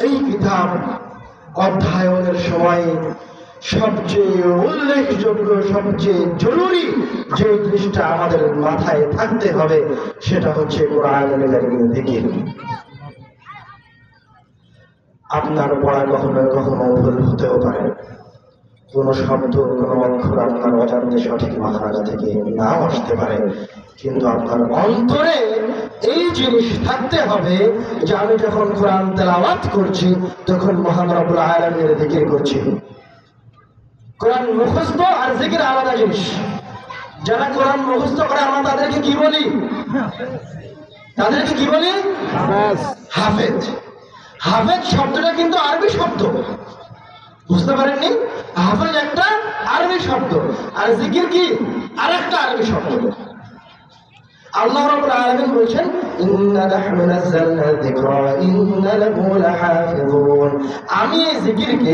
এই কিতাব অধ্যয়নের সময়ে সবচেয়ে উল্লেখযোগ্য, সবচেয়ে জরুরি যে জিনিসটা আমাদের মাথায় থাকতে হবে, সেটা হচ্ছে আপনার পড়া কখনো কখনো ভুল হতেও পারে। কোন শব্দ কোন অক্ষর আপনার অজান্তে সঠিক মাথাটা থেকে নাও আসতে পারে। কিন্তু আপনার অন্তরে এই জিনিস থাকতে হবে যে আমি যখন কোরআন তেলাওয়াত করছি তখন মহান রব্বুল আলামিনের জিকির করছি। কোরআন মুখস্থ আর জিকির আলাদা জিনিস। যারা কোরআন মুখস্থ করে আমরা তাদেরকে কি বলি? তাদেরকে কি বলি? হাফেজ। হাফেজ শব্দটা কিন্তু আরবি শব্দ। বুঝতে পারেননি? হাফেজ একটা আরবি শব্দ। আর জিকির কি? আর একটা আরবি শব্দ। ইন্না আমি এই জিকিরকে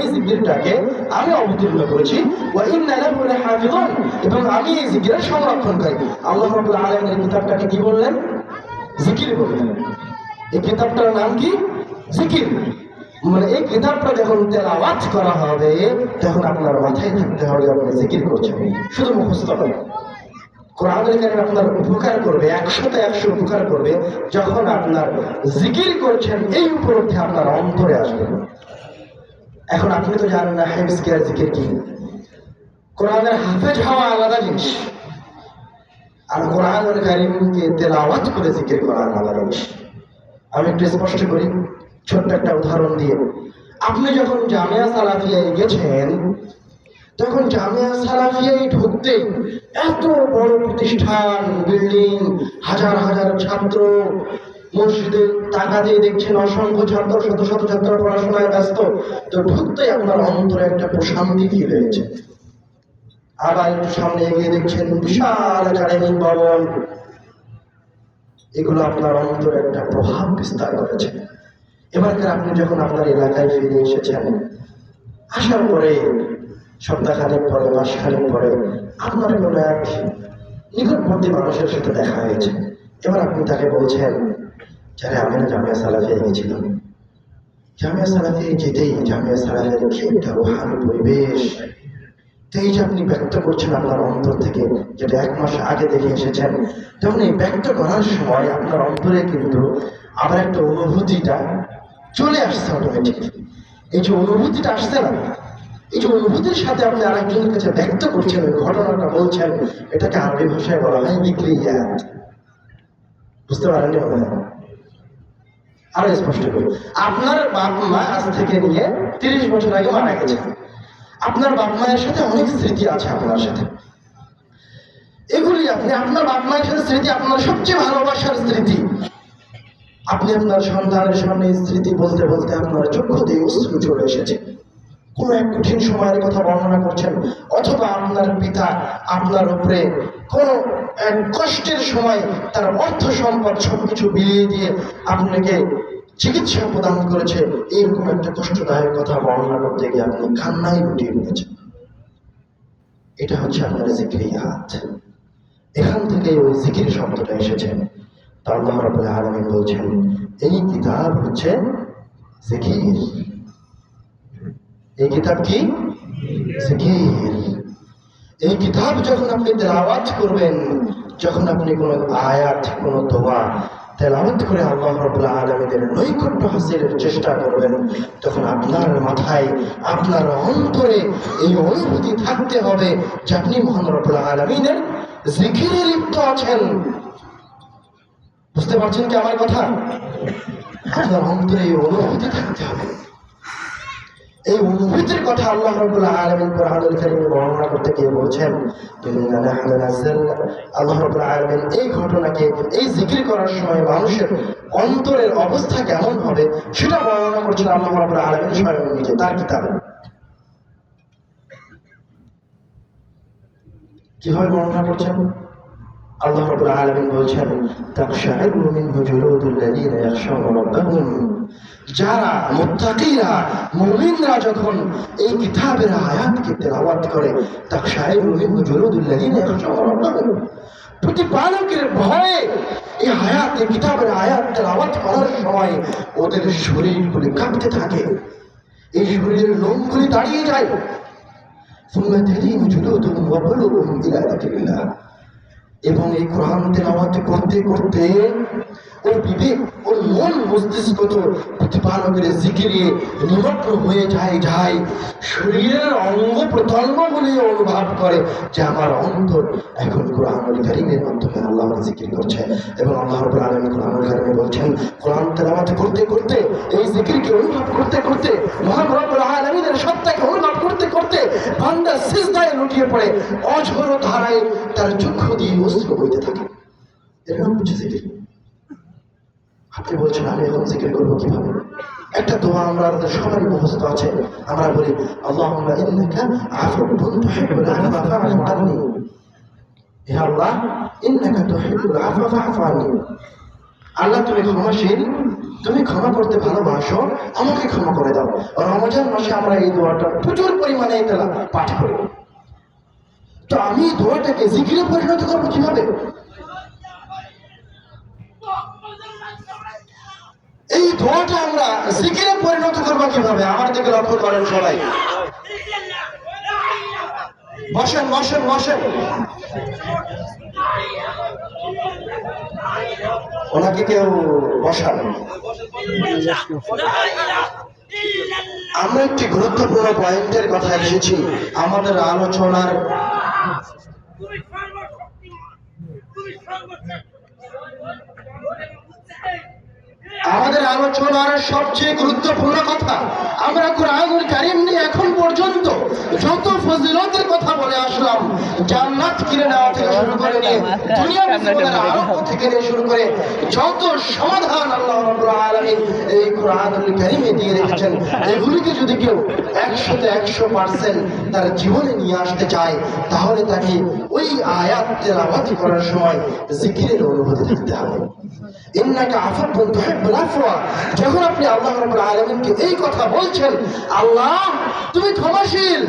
এই জিকিরটাকে আমি অবতীর্ণ করেছি। এবং আমি এই জিকিরের সংরক্ষণকারী। আল্লাহ রাব্বুল কিতাবটাকে কি বললেন? জিকির বললেন। এই কিতাবটার নাম কি? জিকির। মানে এই কিতাবটা যখন তেলাওয়াত করা হবে, তখন আপনার মাথায় থাকতে হবে আপনি জিকির করছেন। শুধু মুখস্থ নয়। কোরআনের কারণে আপনার উপকার করবে, একশোতে একশো উপকার করবে। যখন আপনার জিকির করছেন, এই উপলব্ধি আপনার অন্তরে আসবে। এখন আপনি তো জানেন না হেমস কেয়ার জিকির কি? কোরআনের হাফেজ হওয়া আলাদা জিনিস। আর কোরআনের কারিমকে তেলাওয়াত করে জিকির করা আলাদা জিনিস। আমি একটু স্পষ্ট করি। ছোট্ট একটা উদাহরণ দিয়ে আপনি যখন জামিয়া সালাফিয়ায় গেছেন, তখন জামিয়া সালাফিয়ায় ঢুকতে এত বড় প্রতিষ্ঠান, বিল্ডিং, হাজার হাজার ছাত্র, মসজিদে টাকা দিয়ে দেখছেন অসংখ্য ছাত্র, শত শত ছাত্র পড়াশোনায় ব্যস্ত, তো ঢুকতেই আপনার অন্তরে একটা প্রশান্তি ফিল হয়েছে আবার একটু সামনে এগিয়ে দেখছেন বিশাল একাডেমিক ভবন। এগুলো আপনার অন্তরে একটা প্রভাব বিস্তার করেছে। এবারকার আপনি যখন আপনার এলাকায় ফিরে এসেছেন, আসার পরে, সপ্তাহখানেক পরে, মাসখানেক পরে, আপনার কোনো এক নিকটবর্তী মানুষের সাথে দেখা হয়েছে। এবার আপনি তাকে বলছেন, যারা আমি না জামিয়া সালাফিয়া গেছিলাম জামিয়া সালাফিয়া যেতেই জামিয়া সালাফিয়ার কি একটা রোহানি পরিবেশ এই যে আপনি ব্যক্ত করছেন আপনার অন্তর থেকে, যেটা এক মাস আগে দেখে এসেছেন। তখন এই ব্যক্ত করার সময় আপনার অন্তরে কিন্তু আবার একটা অনুভূতিটা চলে আসছে অটোমেটিক এই যে অনুভূতিটা আসছে না, এই যে অনুভূতির সাথে আপনি আরেকজনের কাছে ব্যক্ত করছেন ঘটনাটা বলছেন, এটাকে আরবি ভাষায় বলা হয় বিক্রিয়াত। বুঝতে পারেননি আরও স্পষ্ট করি আপনার বাপ মা আজ থেকে নিয়ে তিরিশ বছর আগে মারা গেছে আপনার বাপ মায়ের সাথে অনেক স্মৃতি আছে আপনার সাথে। এগুলি আপনি, আপনার বাপ মায়ের সাথে স্মৃতি আপনার সবচেয়ে ভালোবাসার স্মৃতি। আপনি আপনার সন্তানের সামনে স্মৃতি বলতে বলতে আপনার চক্ষু দিয়ে অশ্রু চলে এসেছে। কোন এক কঠিন সময়ের কথা বর্ণনা করছেন, অথবা আপনার পিতা আপনার উপরে কোন এক কষ্টের সময় তার অর্থ সম্পদ সবকিছু বিলিয়ে দিয়ে আপনাকে চিকিৎসা প্রদান করেছে। এইরকম একটা কষ্টদায়ক কথা বর্ণনা করতে গিয়ে আপনি কান্নায় লুটিয়ে পড়েছেন। এটা হচ্ছে আপনার জিকির হাত। এখান থেকে ওই জিকির শব্দটা এসেছে। তা আল্লাহ রাবুল আলমিন বলছেন, এই কিতাব হচ্ছে জিকির। এই কিতাব কি? জিকির। এই কিতাব যখন আপনি তেলাওয়াত করবেন, যখন আপনি কোনো আয়াত, কোনো দোয়া তেলাওয়াত করে আল্লাহ রাব্বুল আলামিনের নৈকট্য হাসিলের চেষ্টা করবেন, তখন আপনার মাথায়, আপনার অন্তরে এই অনুভূতি থাকতে হবে যে আপনি মহান রব্বুল আলামিনের জিকিরে লিপ্ত আছেন। বুঝতে পারছেন কি আমার কথা? আপনার অন্তরে এই অনুভূতি থাকতে হবে। এই অনুভূতির কথা আল্লাহ বর্ণনা করতে গিয়ে বলছেন আল্লাহ এই ঘটনাকে, এই জিকির করার সময় মানুষের অন্তরের অবস্থা কেমন হবে সেটা বর্ণনা করছেন আল্লাহ রাব্বুল আলামিন স্বয়ং নিজে, তার কিতাবে। কীভাবে বর্ণনা করছেন? আল্লাহ রাব্বুল আলামিন বলছেন তাকশাইরু মিনহু জুলুদুল লাযীনা ইয়াখশাউনা রাব্বাহুম যারা মুত্তাকিরা মুমিনরা যখন এই কিতাবের আয়াতকে তেলাওয়াত করে তাকশাইরু মিনহু জুলুদুল লাযীনা ইয়াখশাউনা রাব্বাহুম প্রতিপালকের ভয়ে এই হায়াতে কিতাবের আয়াত তেলাওয়াত করার সময় ওদের শরীরগুলি কাঁপতে থাকে এই শরীরের লোমগুলি দাঁড়িয়ে যায় ثم تلين جلودهم وقلوبهم إلى ذكر الله এবং এই কোরআন তেলাওয়াত করতে করতে ওর বিবেক ওর মন মস্তিষ্ক তো প্রতিপালকের জিকিরে নিমগ্ন হয়ে যায় যায়। শরীরের অঙ্গ প্রত্যঙ্গ বলে অনুভব করে যে আমার অন্তর এখন কোরআনুল কারিমের মাধ্যমে আল্লাহর জিকির করছে এবং আল্লাহ আলামিন কোরআনুল কারিমে বলছেন, কোরআন তেলাওয়াত করতে করতে এই জিকিরকে অনুভব করতে করতে মহান রব্বুল আলামিনের সত্তাকে অনুভব করতে করতে বান্দা সিজদায় লুটিয়ে পড়ে, অঝোর ধারায় তার চক্ষু দিয়ে অশ্রু বইতে থাকে। এর নাম হচ্ছে আপনি বলছেন, আমি এখন জিকির করব কীভাবে? একটা দোয়া আমরা আমাদের সবারই মুখস্থ আছে। আমরা বলি আল্লাহ আন্নি। আল্লাহ তুমি ক্ষমাশীল তুমি ক্ষমা করতে ভালোবাসো, আমাকে ক্ষমা করে দাও। রমজান মাসে আমরা এই দোয়াটা প্রচুর পরিমাণে তেলা পাঠ করি। তো আমি দোয়াটাকে জিকিরে পরিণত করব কীভাবে? এই দোয়াটা আমরা জিকিরে পরিণত করব কীভাবে? আমার দিকে লক্ষ্য করেন সবাই। বসেন বসেন বসেন। ওনাকে কেউ বসান আমরা একটি গুরুত্বপূর্ণ পয়েন্টের কথা এসেছি। আমাদের আলোচনার তুমি সর্বশক্তিমান তুমি আমাদের আলোচনার সবচেয়ে গুরুত্বপূর্ণ কথা, আমরা কোরআনুল কারিম নিয়ে এখন পর্যন্ত যত ফজিলতের কথা বলে আসলাম, জান্নাত কিনে নেওয়া থেকে শুরু করে নিয়ে দুনিয়ার জীবনের আরম্ভ থেকে নিয়ে শুরু করে যত সমাধান আল্লাহ রাব্বুল আলামিন এই কোরআনুল কারিমে দিয়ে রেখেছেন, এগুলিকে যদি কেউ একশোতে একশো পার্সেন্ট তার জীবনে নিয়ে আসতে চায়, তাহলে তাকে ওই আয়াত তেলাওয়াত করার সময় জিকিরের অনুভূতি থাকতে হবে। ইন্নাকা আফাবুন তুহিব্বুল যখন আপনি আল্লাহ আলামিনকে এই কথা বলছেন, আল্লাহ, তুমি ক্ষমাশীল।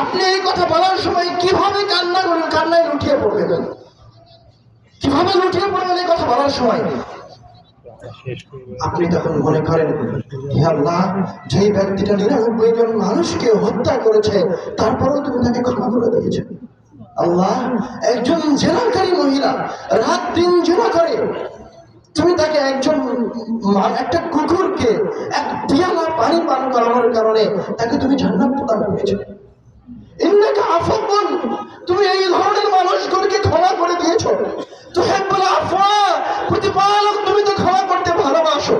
আপনি এই কথা বলার সময় কীভাবে কান্না কান্নায় লুটিয়ে পড়বেন? কীভাবে লুটিয়ে পড়বেন এই কথা বলার সময়? আপনি তখন মনে করেন আল্লাহ যে ব্যক্তিটা নিরানব্বই জন মানুষকে হত্যা করেছে, তারপরেও তুমি তাকে ক্ষমা করে দিয়েছ। আল্লাহ, একজন জেনাকারী মহিলা রাত দিন জেনা করে তুমি তাকে একজন একটা কুকুরকে এক পিয়ালা পানি পান করানোর কারণে তাকে তুমি জান্নাত প্রদান করেছ। তুমি এই ধরনের মানুষগুলোকে ক্ষমা করে দিয়েছ। তো হ্যাঁ বলে আফা প্রতিপালক, তুমি তো ক্ষমা করতে ভালোবাসো।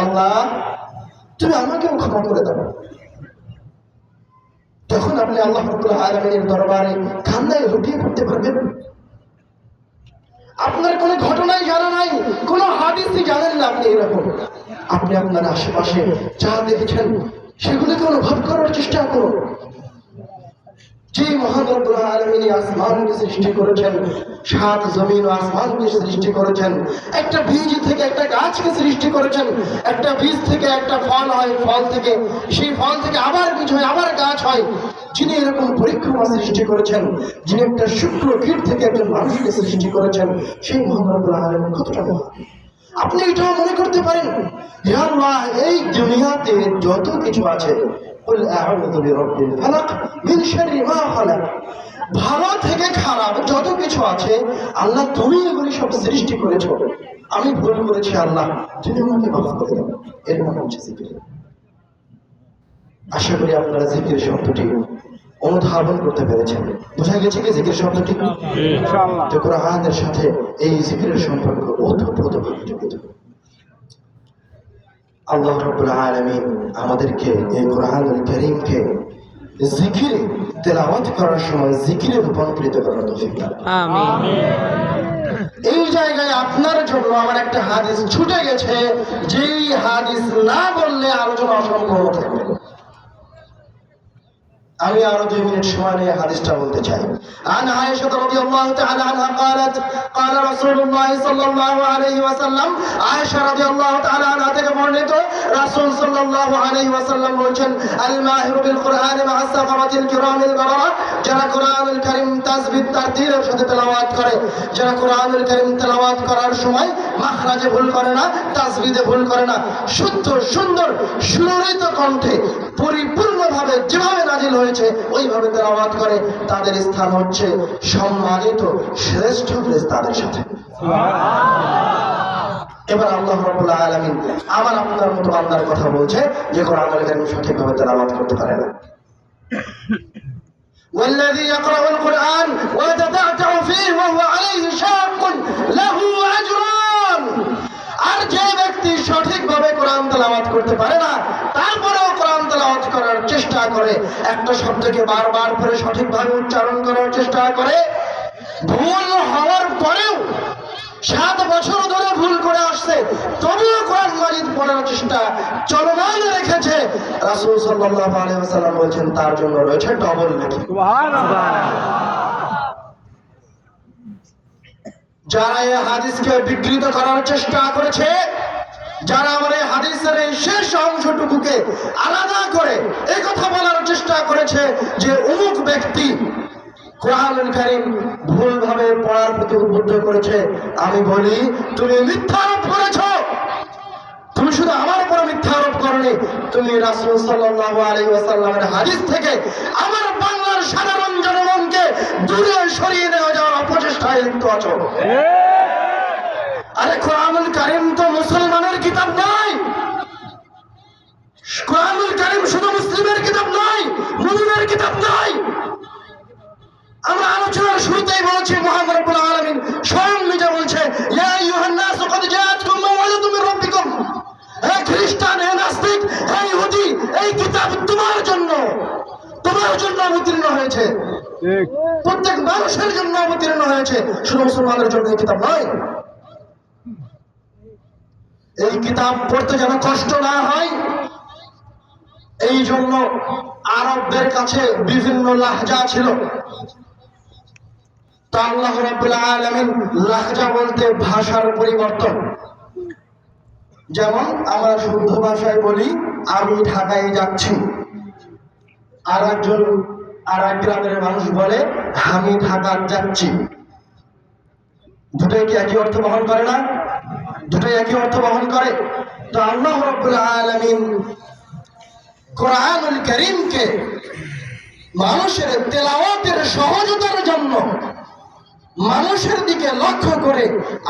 আল্লাহ, তুমি আমাকেও ক্ষমা করে দাও। তখন আপনি আল্লাহ রাব্বুল আলামিনের দরবারে কান্নায় লুটিয়ে পড়তে পারবেন। আপনার কোনো ঘটনাই জানা নাই, কোনো হাদিসই জানেন না আপনি এরকম। আপনি আপনার আশেপাশে যা দেখেছেন, সেগুলিকে অনুভব করার চেষ্টা করুন। যে সৃষ্টি করেছেন সৃষ্টি করেছেন, একটা বীজ থেকে একটা গাছকে সৃষ্টি করেছেন, একটা বীজ থেকে একটা ফল হয়, ফল থেকে, সেই ফল থেকে আবার হয়, আবার গাছ হয়। যিনি এরকম পরিক্রমা সৃষ্টি করেছেন, যিনি একটা শুক্র কীট থেকে একজন মানুষকে সৃষ্টি করেছেন, সেই মহান রব্বুল কতটা মহান আপনি এটাও মনে করতে পারেন এই দুনিয়াতে যত কিছু আছে قل أعوذ برب الفلق من شر ما خلق ভালো থেকে খারাপ যত কিছু আছে আল্লাহ তুমি এগুলি সব সৃষ্টি করেছো আমি ভুল করেছি আল্লাহ তুমি আমাকে মাফ করে দাও এর নাম হচ্ছে জিকির আশা করি আপনারা জিকির শব্দটি অনুধাবন করতে পেরেছেন বোঝা গেছে কি জিকির শব্দটি তো কোরআনের সাথে এই জিকিরের সম্পর্ক ওতপ্রোতভাবে জড়িত আল্লাহ রবুল আলমী আমাদেরকে এই কোরআনুল করিমকে জিকিরে তেলাওয়াত করার সময় জিকিরে রূপান্তরিত করার তৌফিক দান আমিন। এই জায়গায় আপনার জন্য আমার একটা হাদিস ছুটে গেছে যেই হাদিস না বললে আলোচনা অসম্ভব থাকবে। আমি আরো দুই মিনিট সময় নিয়ে হাদিসটা বলতে চাই عن عائشة رضي الله تعالى عنها قالت قال رسول الله صلى الله عليه وسلم عائشة رضي الله تعالى عنها থেকে বর্ণিত রাসূল সাল্লাল্লাহু আলাইহি ওয়াসাল্লাম বলেন আল মাহিরু বিল কুরআনি মা সাফারাতিল কিরামিল বারারা যারা কোরআনুল কারীম তাসবিহ তারতিলের সাথে তেলাওয়াত করে যারা কোরআনুল কারীম তেলাওয়াত করার সময় মাখরাজে ভুল করে না তাসবিদে ভুল করে না শুদ্ধ সুন্দর সুললিত কণ্ঠে পরিপূর্ণভাবে যেভাবে নাজিল হয়েছে ওইভাবে তেলাওয়াত করে তাদের স্থান হচ্ছে সম্মানিত শ্রেষ্ঠ তাদের সাথে এবার আল্লাহ রাব্বুল আলামিন আমার আপনার মতো বান্দার কথা বলছে যে কোরআন কারীম সঠিকভাবে তেলাওয়াত করতে পারে না والذي يقرأ القرآن ويتتعتع فيه وهو عليه شاق له أجران আর যে ব্যক্তি সঠিকভাবে কোরআন তেলাওয়াত করতে পারে করে, একটা শব্দকে বারবার করে সঠিকভাবে উচ্চারণ করার চেষ্টা করে। ভুল হওয়ার পরেও সাত বছর ধরে ভুল করে আসছে, তবুও কোরআন মাজিদ পড়ার চেষ্টা চলমান রেখেছে। রাসূল সাল্লাল্লাহু আলাইহি ওয়াসাল্লাম বলছেন, তার জন্য রয়েছে ডবল নেকি যারা এই হাদিসকে বিকৃত করার চেষ্টা করেছে যারা আমার এই হাদিসের এই শেষ অংশটুকুকে আলাদা করে এই কথা বলার চেষ্টা করেছে যে অমুক ব্যক্তি ভুলভাবে পড়ার প্রতি উদ্বুদ্ধ করেছে, আমি বলি, তুমি মিথ্যা আরোপ করেছ। তুমি শুধু আমার উপর মিথ্যা আরোপ করনি। তুমি রাসূল সাল্লাল্লাহু আলাইহি ওয়াসাল্লামের হাদিস থেকে আমার বাংলার সাধারণ জনগণকে দূরে সরিয়ে নেওয়া যাওয়ার অপচেষ্টায় লিপ্ত আছো। আরে কোরআনুল কারীম তো তোমার জন্য অবতীর্ণ হয়েছে। প্রত্যেক মানুষের জন্য অবতীর্ণ হয়েছে। শুধু মুসলমানের জন্য এই কিতাব নয়। এই কিতাব পড়তে যেন কষ্ট না হয় এই জন্য আরবদের কাছে বিভিন্ন লাহজা ছিল। তা আল্লাহ রাব্বুল আলামিন লাহজা বলতে ভাষার পরিবর্তন। যেমন আমরা শুদ্ধ ভাষায় বলি আমি ঢাকায় যাচ্ছি। আর একজন আর এক গ্রামের মানুষ বলে আমি ঢাকা যাচ্ছি। দুটোই কি একই অর্থ বহন করে না? দুটোই একই অর্থ বহন করে? তো আল্লাহ রাব্বুল আলামিন কোরআনুল করিমকে মানুষের তেলাওয়াতের সহজতার জন্য মানুষের দিকে লক্ষ্য করে,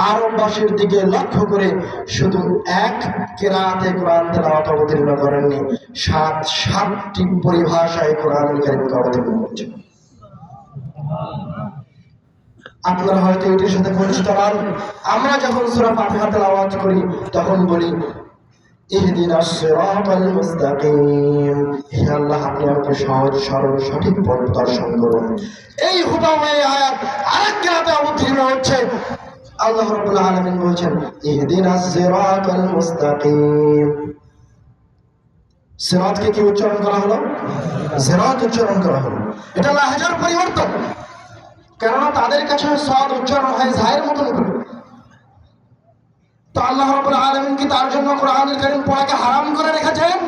আরববাসীর দিকে লক্ষ্য করে শুধু এক কেরাতে কোরআন তেলাওয়াত অবতীর্ণ করেননি, সাত, সাতটি পরিভাষায় কোরআন করিমকে অবতীর্ণ করেছেন। আপনারা হয়তো এটির সাথে পরিচিত নন আমরা যখন সূরা ফাতিহা তেলাওয়াত করি, তখন বলি ইহদিনা সঠিক দর্শন করুন। এই আরেক অবতীর্ণ হচ্ছে। মুস্তাকিম। কি উচ্চারণ করা হলো? সিরাত উচ্চারণ করা হলো। এটা লাহজার পরিবর্তন। কেননা তাদের কাছে সদ উচ্চারণ হয় জাহের মতন করে। আল্লাহ রাব্বুল আলামিন কি তার জন্য কোরআনুল কারীম পড়াকে হারাম করে রেখেছেন?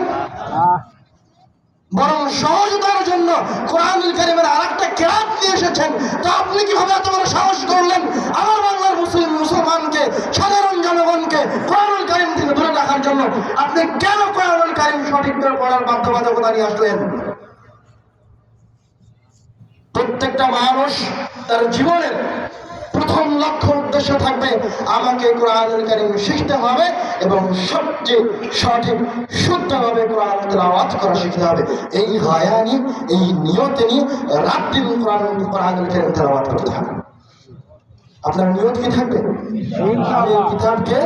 বরং সহজতার জন্য কোরআনুল কারীমের আরেকটা কেরাত নিয়ে এসেছেন। তো আপনি কীভাবে এত বড় সাহস করলেন? আমার বাংলার মুসলিম মুসলমানকে সাধারণ জনগণকে কোরআনুল কারীম থেকে দূরে রাখার জন্য আপনি কেন কোরআনুল কারীম সঠিক করে পড়ার বাধ্যবাধকতা নিয়ে আসলেন? প্রত্যেকটা মানুষ তার জীবনের প্রথম লক্ষ্য উদ্দেশ্য থাকবে আমাকে কোরআনুল কারীম শিখতে হবে এবং সবচেয়ে সঠিক, শুদ্ধভাবে কোরআন তেলাওয়াত করা শিখতে হবে। এই হায়া নিয়ে এই নিয়তে নিয়ে রাত দিন কোরআন, কোরআনুল কারীম তেলাওয়াত করতে হবে। আপনার নিয়ত কি থাকবে? আমি কিতাবকে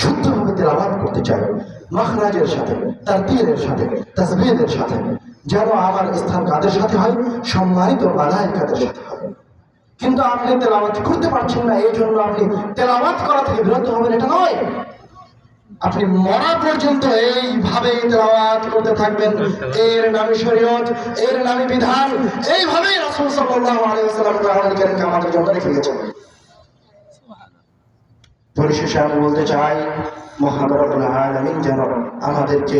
শুদ্ধভাবে তেলাওয়াত করতে চাই। মাখরাজের সাথে তার তীরের সাথে, তাসবিহের সাথে, যেন আমার স্থান কাদের সাথে হয়? সম্মানিত মালায় কাদের সাথে হয়। কিন্তু আপনি তেলাওয়াত করতে পারছেন না, এই জন্য আপনি তেলাওয়াত করা থেকে বিরত হবেন, এটা নয়। আপনি মরা পর্যন্ত এইভাবে তেলাওয়াত করতে থাকবেন। এর নামে শরীয়ত, এর নামে বিধান, এইভাবেই রাসূল সাল্লাল্লাহু আলাইহি ওয়াসাল্লাম আমাদের জন্য রেখে গেছেন পরিশেষে আমি বলতে চাই, মহান রব্বুল আলামিন যেন আমাদেরকে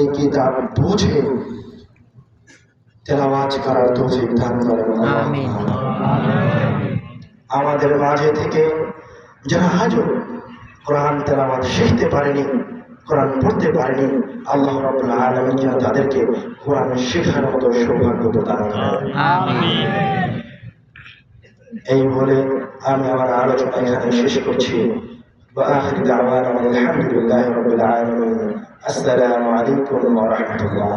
এই কিতাব বুঝে তেলাওয়াত করার তৌফিক দান করেন আমিন আমাদের মাঝে থেকে যারা আজও কোরআন তেলাওয়াত শিখতে পারেনি কোরআন পড়তে পারেনি আল্লাহ রাব্বুল আলামিন যেন তাদেরকে কোরআন শেখার মতো সৌভাগ্য প্রদান করেন আমিন এই বলে আমি আমার আলোচনা এখানে শেষ করছি وآخر دعوانا الحمد لله رب العالمين السلام عليكم ورحمة الله